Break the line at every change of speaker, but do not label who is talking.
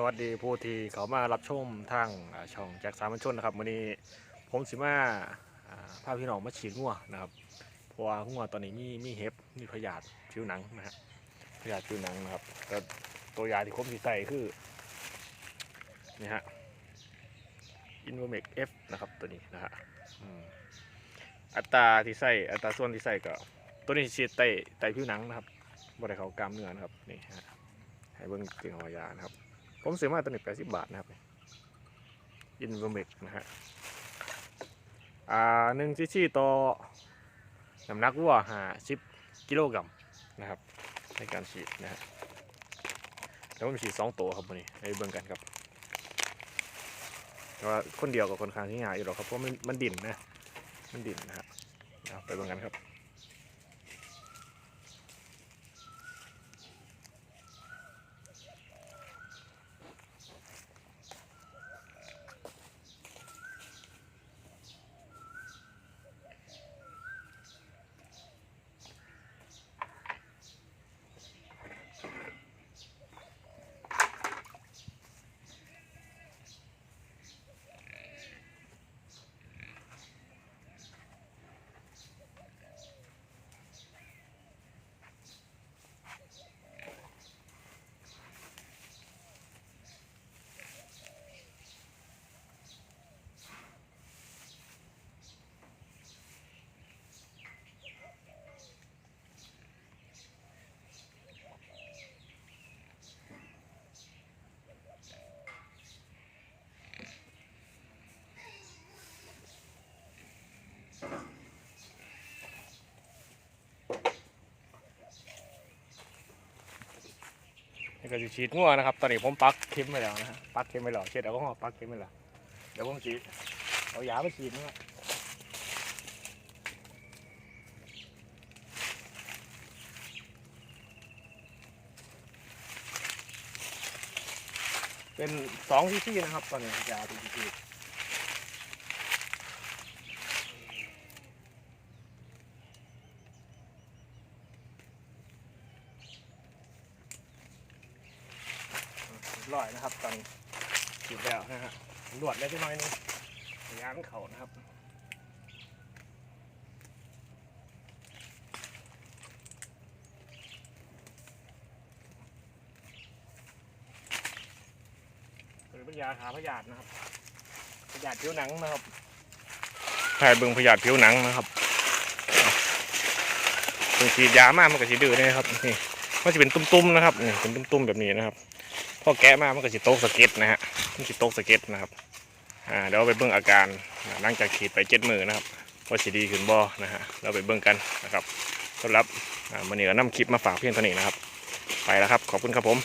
สวัสดีผู้ที่เขามารับชมทางช่องแจ็คสามัญชนนะครับวันนี้ผมสิมาอ่าพพี่น้องมาฉีดงัวนะครับเพราะว่างัวตอนนี้มีมีเห็บมีพยาธิผิวหนังนะฮะพยาธิผิวหนังนะครับแต่ตัวยาที่ผมสิใส่คือนี่ฮะอินโวเมกเอฟนะครับตัวนี้นะฮะอัตราที่ใส่อัตราส่วนที่ใส่ก็ ตัวนี้ฉีดไตไตผิวหนังนะครับบริเขากล้ามเนื้อนะครับนี่ฮะให้เบิ่งเกี่ยวกับยานะครับ ผมซื้อมาตัวนี้แปดสิบบาทนะครับอินเวอร์เมกนะฮะอ่าหนึ่งซีซีต่อน้ำหนักวัวหาสิบกิโลกรัมนะครับในการฉีดนะฮะแล้วผมฉีดสองตัวครับวันนี้ให้เบิ่งกันครับแต่ว่าคนเดียวกับคนค้างที่ง่ายอยู่หรอกครับเพราะมันมันดิ่นนะมันดิ่นนะฮะเอาไปเบิ่งกันครับ นี่ก็จะฉีดงัวนะครับ ตอนนี้ผมปักเข็มไปแล้วนะฮะปักเข็มไปแล้วเช็ดแอาก็หอปักเข็มไปแล้วเดี๋ยวผมฉีดเอายาไปฉีดนะครับเป็นสองซีซีนะครับ ตอนนี้ยาเป็นซี ร้อยนะครับ ตอนนี้ฉีดแล้วนะฮะหนวดได้ทีน้อยนึงยามันเขานะครับหรือเป็นยาหาพยาธินะครับพยาธิผิวหนังนะครับใช่เบิ่งพยาธิผิวหนังนะครับเพิ่งฉีดยามากมันก็สีดื้อเนี่ยครับนี่ มันจะเป็นตุ้มๆนะครับนี่เป็นตุ้มๆแบบนี้นะครับพอแกะมามันก็สิโตกสะเก็ดนะฮะมันสิโตกสะเก็ดนะครับอ่าเดี๋ยวไปเบื้องอาการหลังจากขีดไปเจ็ดมือนะครับว่าสีดีขึ้นบ่นะฮะเราไปเบื้องกันนะครับสำหรับอ่ามันเหนือนำคลิปมาฝากเพียงเท่านี้นะครับ ไปแล้วครับ ขอบคุณครับผม